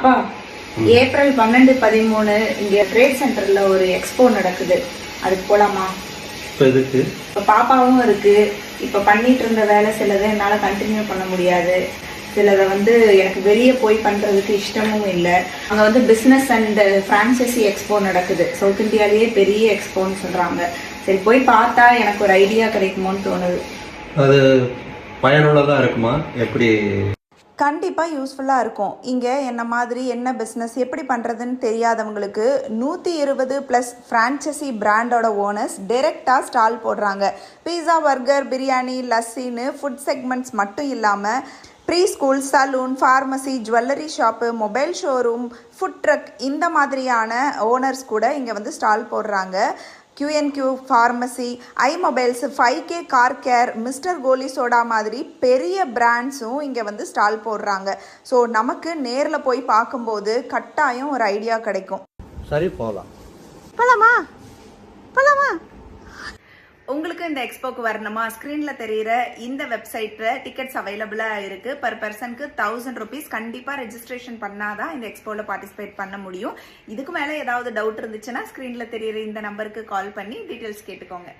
அப்பா ஏப்ரல் பன்னெண்டு பதிமூணு இங்க ட்ரேட் சென்டர்ல ஒரு எக்ஸ்போ நடக்குது. அதுக்கு போலாமா? இப்போ பாப்பாவும் இருக்கு. இப்ப பண்ணிட்டு இருந்த வேலை சிலதை என்னால கண்டினியூ பண்ண முடியாது. சிலதை வந்து எனக்கு வெளியே போய் பண்றதுக்கு இஷ்டமும் இல்லை. அங்க வந்து பிசினஸ் அண்ட் பிரான்சைசி எக்ஸ்போ நடக்குது. சவுத் இந்தியாலேயே பெரிய எக்ஸ்போன்னு சொல்றாங்க. சரி போய் பார்த்தா எனக்கு ஒரு ஐடியா கிடைக்குமோன்னு தோணுது. அது பயனுள்ளதாக இருக்குமா? எப்படி கண்டிப்பாக யூஸ்ஃபுல்லாக இருக்கும். இங்கே என்ன மாதிரி என்ன பிஸ்னஸ் எப்படி பண்ணுறதுன்னு தெரியாதவங்களுக்கு நூற்றி இருபது ப்ளஸ் ஃப்ரான்ச்சைசி பிராண்டோட ஓனர்ஸ் டைரெக்டாக ஸ்டால் போடுறாங்க. பீஸா பர்கர் பிரியாணி லஸ்ஸின்னு ஃபுட் செக்மெண்ட்ஸ் மட்டும் இல்லாமல் pre school salon pharmacy jewellery shop mobile showroom food truck இந்த மாதிரியான ஓனர்ஸ் கூட இங்கே வந்து ஸ்டால் போடுறாங்க. QnQ pharmacy I mobiles five K car care mister Goli soda மாதிரி பெரிய பிராண்ட்ஸும் இங்கே வந்து ஸ்டால் போடுறாங்க. ஸோ நமக்கு நேரில் போய் பார்க்கும்போது கட்டாயம் ஒரு ஐடியா கிடைக்கும். சரி போகலாம் போலாமா. போலாமா? உங்களுக்கு இந்த எக்ஸ்போக்கு வரணுமா? ஸ்க்ரீன்ல தெரியுற இந்த வெப்சைட்ல டிக்கெட்ஸ் அவைலபிளா இருக்கு. பர் பர்சனுக்கு தௌசண்ட் ருபீஸ் கண்டிப்பா ரெஜிஸ்ட்ரேஷன் பண்ணாதான் இந்த எக்ஸ்போல பார்ட்டிசிபேட் பண்ண முடியும். இதுக்கு மேல ஏதாவது டவுட் இருந்துச்சுன்னா ஸ்க்ரீன்ல தெரியுற இந்த நம்பருக்கு கால் பண்ணி டீட்டெயில்ஸ் கேட்டுக்கோங்க.